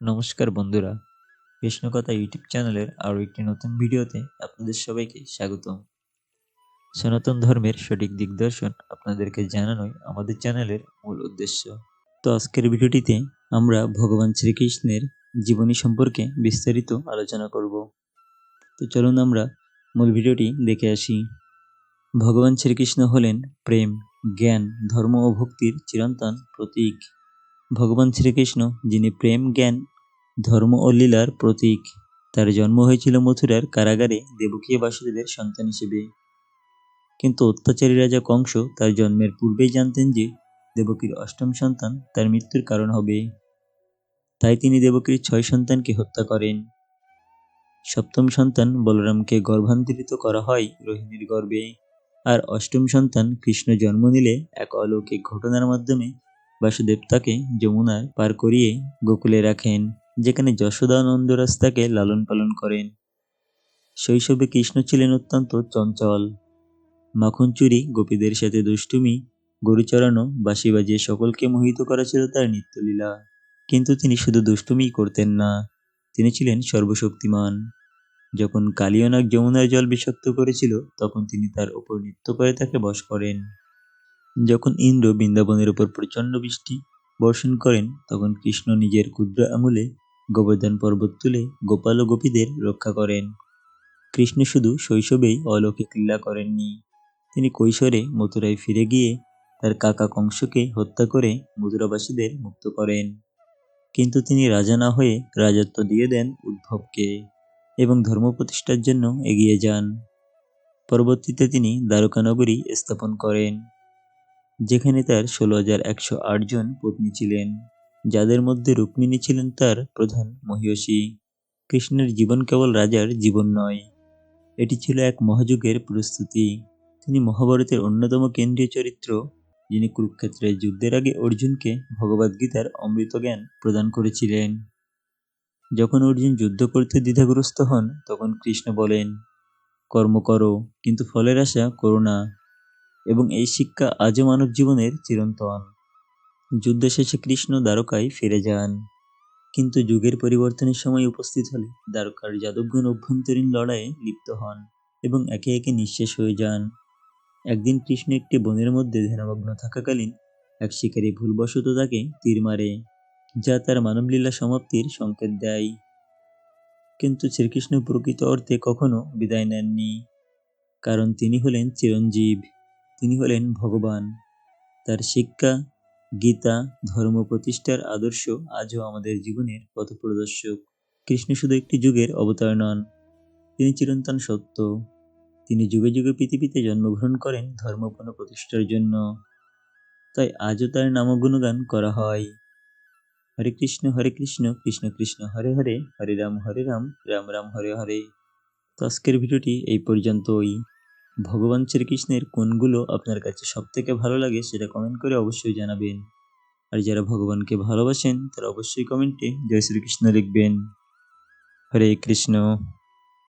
নমস্কার বন্ধুরা, কৃষ্ণকথা ইউটিউব চ্যানেলের আরও একটি নতুন ভিডিওতে আপনাদের সবাইকে স্বাগতম। সনাতন ধর্মের সঠিক দিগদর্শন আপনাদেরকে জানানোই আমাদের চ্যানেলের মূল উদ্দেশ্য। তো আজকের ভিডিওটিতে আমরা ভগবান শ্রীকৃষ্ণের জীবনী সম্পর্কে বিস্তারিত আলোচনা করব। তো চলুন আমরা মূল ভিডিওটি দেখে আসি। ভগবান শ্রীকৃষ্ণ হলেন প্রেম, জ্ঞান, ধর্ম ও ভক্তির চিরন্তন প্রতীক। ভগবান শ্রীকৃষ্ণ, যিনি প্রেম, জ্ঞান, ধর্ম ও লীলার প্রতীক, তার জন্ম হয়েছিল মথুরার কারাগারে দেবকী বাসুদেবের সন্তান হিসেবে। কিন্তু অত্যাচারী রাজা কংস তার জন্মের পূর্বেই জানতেন যে দেবকীর অষ্টম সন্তান তার মৃত্যুর কারণ হবে। তাই তিনি দেবকীর ছয় সন্তানকে হত্যা করেন। সপ্তম সন্তান বলরামকে গর্ভান্তরিত করা হয় রোহিণীর গর্ভে, আর অষ্টম সন্তান কৃষ্ণ জন্ম নিলে এক অলৌকিক ঘটনার মাধ্যমে বাসুদেব তাকে যমুনার পার করিয়ে গোকুলে রাখেন, যেখানে যশোদা নন্দরাজ তাকে লালন পালন করেন। শৈশবে কৃষ্ণ ছিলেন অত্যন্ত চঞ্চল। মাখন চুরি গোপীদের সাথে দুষ্টুমি গরু চড়ানো বাঁশি বাজিয়ে সকলকে মোহিত করা ছিল তার নিত্যলীলা। কিন্তু তিনি শুধু দুষ্টুমিই করতেন না, তিনি ছিলেন সর্বশক্তিমান। যখন কালিয়নাগ যমুনার জল বিষাক্ত করেছিল, তখন তিনি তার উপর নৃত্য করে তাকে বশ করেন। যখন ইন্দ্র বৃন্দাবনের উপর প্রচণ্ড বৃষ্টি বর্ষণ করেন, তখন কৃষ্ণ নিজের ক্ষুদ্র আমলে গোবর্ধন পর্বত তুলে গোপাল ও গোপীদের রক্ষা করেন। কৃষ্ণ শুধু শৈশবেই অলৌকিক লীলা করেননি। তিনি কৈশোরে মথুরায় ফিরে গিয়ে তার কাকা কংসকে হত্যা করে মথুরাবাসীদের মুক্ত করেন। কিন্তু তিনি রাজা না হয়ে রাজত্ব দিয়ে দেন উদ্ভবকে এবং ধর্ম প্রতিষ্ঠার জন্য এগিয়ে যান। পরবর্তীতে তিনি দ্বারকানগরী স্থাপন করেন। যেখানে তার ষোলো হাজার একশো জন পত্নী ছিলেন, যাদের মধ্যে রুক্মিণী ছিলেন তার প্রধান মহিষী। কৃষ্ণের জীবন কেবল রাজার জীবন নয়, এটি ছিল এক মহাযুগের প্রস্তুতি। তিনি মহাভারতের অন্যতম কেন্দ্রীয় চরিত্র, যিনি কুরুক্ষেত্রের যুদ্ধের আগে অর্জুনকে ভগবদ্গীতার অমৃত জ্ঞান প্রদান করেছিলেন। যখন অর্জুন যুদ্ধ করতে দ্বিধাগ্রস্ত হন, তখন কৃষ্ণ বলেন, কর্ম করো, কিন্তু ফলের আশা করো না। এবং এই শিক্ষা আজও মানব জীবনের চিরন্তন। যুদ্ধ শেষে কৃষ্ণ দ্বারকায় ফিরে যান। কিন্তু যুগের পরিবর্তনের সময় উপস্থিত হলে দ্বারকার যাদবগণ অভ্যন্তরীণ লড়াইয়ে লিপ্ত হন এবং একে একে নিঃশেষ হয়ে যান। একদিন কৃষ্ণ একটি বনের মধ্যে ধ্যানমগ্ন থাকাকালীন এক শিকারী ভুলবশত তাকে তীর মারে, যা তার মানবলীলা সমাপ্তির সংকেত দেয়। কিন্তু শ্রীকৃষ্ণ প্রকৃত অর্থে কখনো বিদায় নেননি, কারণ তিনি হলেন চিরঞ্জীব। তিনি হলেন ভগবান। তার শিক্ষা, গীতা, ধর্ম প্রতিষ্ঠার আদর্শ আজও আমাদের জীবনের পথপ্রদর্শক। কৃষ্ণ শুধু একটি যুগের অবতার নন, তিনি চিরন্তন সত্য। তিনি যুগে যুগে পৃথিবীতে জন্মগ্রহণ করেন ধর্ম প্রতিষ্ঠার জন্য। তাই আজও তার নাম গুণগান করা হয়। হরে কৃষ্ণ হরে কৃষ্ণ কৃষ্ণ কৃষ্ণ, হরে হরে হরে রাম হরে রাম রাম রাম, হরে হরে। তো আজকের ভিডিওটি এই পর্যন্তই। ভগবান শ্রীকৃষ্ণের কোনগুলো আপনার কাছে সব থেকে ভালো লাগে সেটা কমেন্ট করে অবশ্যই জানাবেন। আর যারা ভগবানকে ভালোবাসেন তারা অবশ্যই কমেন্টে জয় শ্রীকৃষ্ণ লিখবেন। হরে কৃষ্ণ।